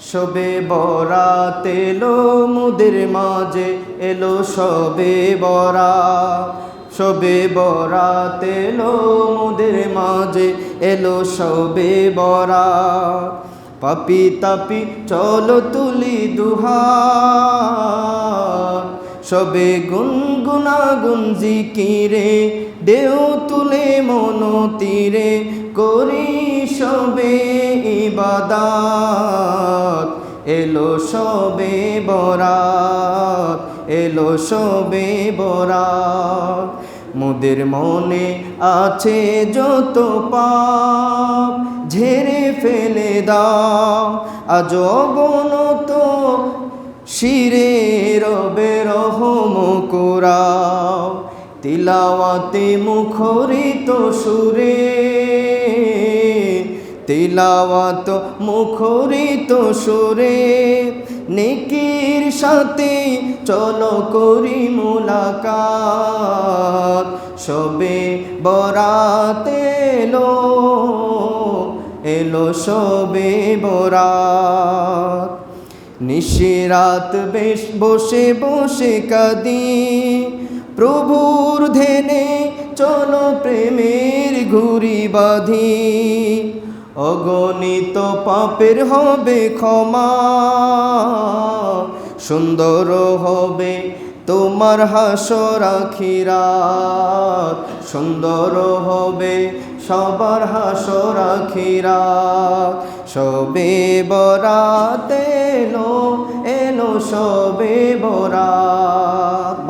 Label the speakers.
Speaker 1: সবে বরাত এলো মুদের মাঝে, এলো সবে বরাত। সবে বরাত এলো মুদের মাঝে, এলো সবে বরাত। পাপি তাপি চলো তুলি দুহার সবে গুনগুনা গুঞ্জি কিরে দেও তুলে মন তীরে করি সবে ইবাদাত। এলো সবে বরাত, এলো সবে বরাত। মোদের মনে আছে যত পাপ, ঝেড়ে ফেলে দাও। আজ অবনত শিরে তিলাওয়াতে মুখরিত সুরে, তিলাওয়াত মুখরিত সুরে, নেকির সাথে চলো করি মুলাকাত, সবে বরাতে এলো এলো সবে বরাত। নিশিরাত বেশ বসে বসে কাঁদি প্রভুর ধেনে চলো প্রেমের ঘুরি বাঁধি। অগণিত পাপের হবে ক্ষমা, সুন্দর হবে তোমার হাসর আখিরাত। সুন্দর হবে সবার হাসর আখিরাত। সবে বরাত এলো এলো সবে বরাত।